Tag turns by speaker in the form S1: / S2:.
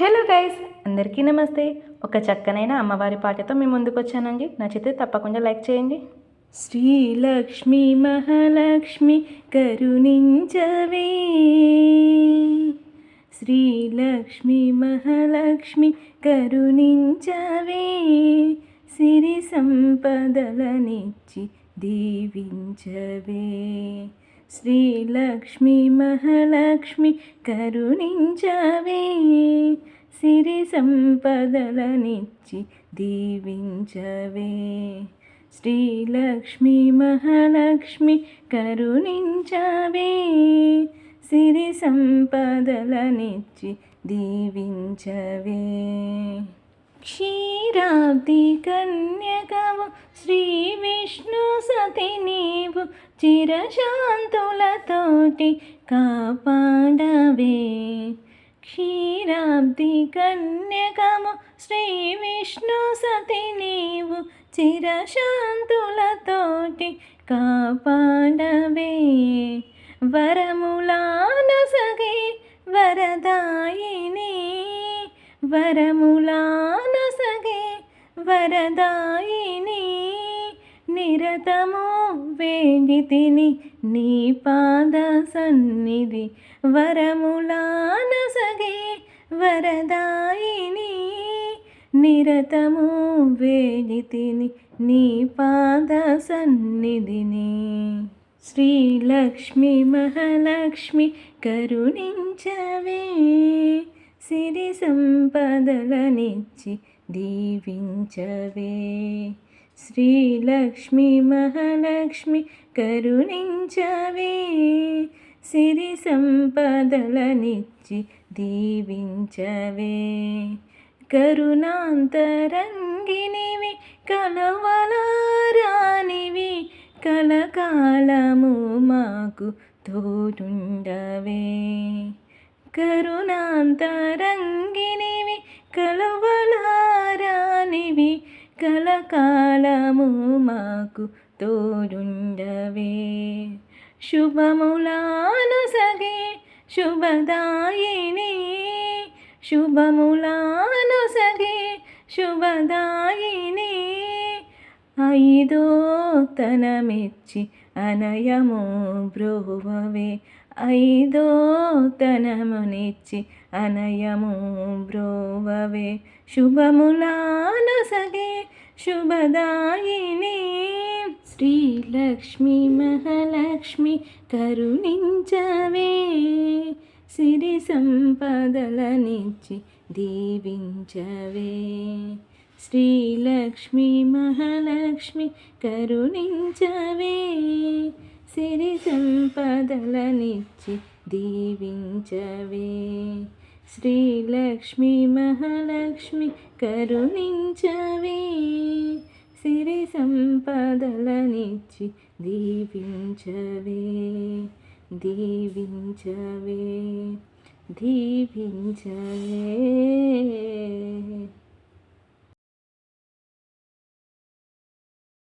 S1: Hello guys అందరికీ నమస్తే. ఒక చక్కనైన అమ్మవారి పాటతో మీ ముందుకు వచ్చానండి నచ్చితే తప్పకుండా లైక్ చేయండి. శ్రీలక్ష్మి మహాలక్ష్మి కరుణించవే. శ్రీలక్ష్మి మహాలక్ష్మి కరుణించవే. సిరి సంపదలనిచ్చి దీవించవే. శ్రీలక్ష్మి మహాలక్ష్మి కరుణించవే సిరి సంపదలనిచ్చి దీవించవే శ్రీలక్ష్మి మహాలక్ష్మి కరుణించవే సిరి సంపదలనిచ్చి దీవించవే క్షీరాబ్ది కన్యకవు శ్రీ విష్ణు సతి నీవు చిరశాంతులతోటి కాపాడవే. క్షీరాబ్ది కన్యకము శ్రీ విష్ణు సతి నీవు చిరశాంతులతోటి కాపాడవే. వరములానసగే వరదాయిని వరములా వరదాయిని నిరతము వేడితిని నీ పాద సన్నిధి వరములానసగే వరదాయిని నిరతము వేడితిని నీ పాద సన్నిధిని. శ్రీలక్ష్మి మహాలక్ష్మి కరుణించవే సిరి సంపదలనిచ్చి దీవించవే. శ్రీలక్ష్మి మహాలక్ష్మి కరుణించవే. సిరి సంపదలనిచ్చి దీవించవే. కరుణాంతరంగినివి కలవలారానివి కలకాలము మాకు తోడుండవే. కరుణాంతరంగి కలకాలము మాకు తోడుండవే. శుభములాను సగే శుభదాయిని. శుభములాను సగే శుభదాయిని. ఐదో తనమిచ్చి అనయము బ్రోవవే. ఐదో తనమునిచ్చి అనయము బ్రోవవే. శుభములాను సగే శుభదాయిని శ్రీలక్ష్మి మహాలక్ష్మి కరుణించవే సిరి సంపదలనిచ్చి దీవించవే శ్రీలక్ష్మి మహాలక్ష్మి కరుణించవే సిరి సంపదలనిచ్చి దీవించవే శ్రీలక్ష్మి మహాలక్ష్మి కరుణించవే. సిరి సంపదలనిచ్చి దీవించవే దీవించవే దీవించవే.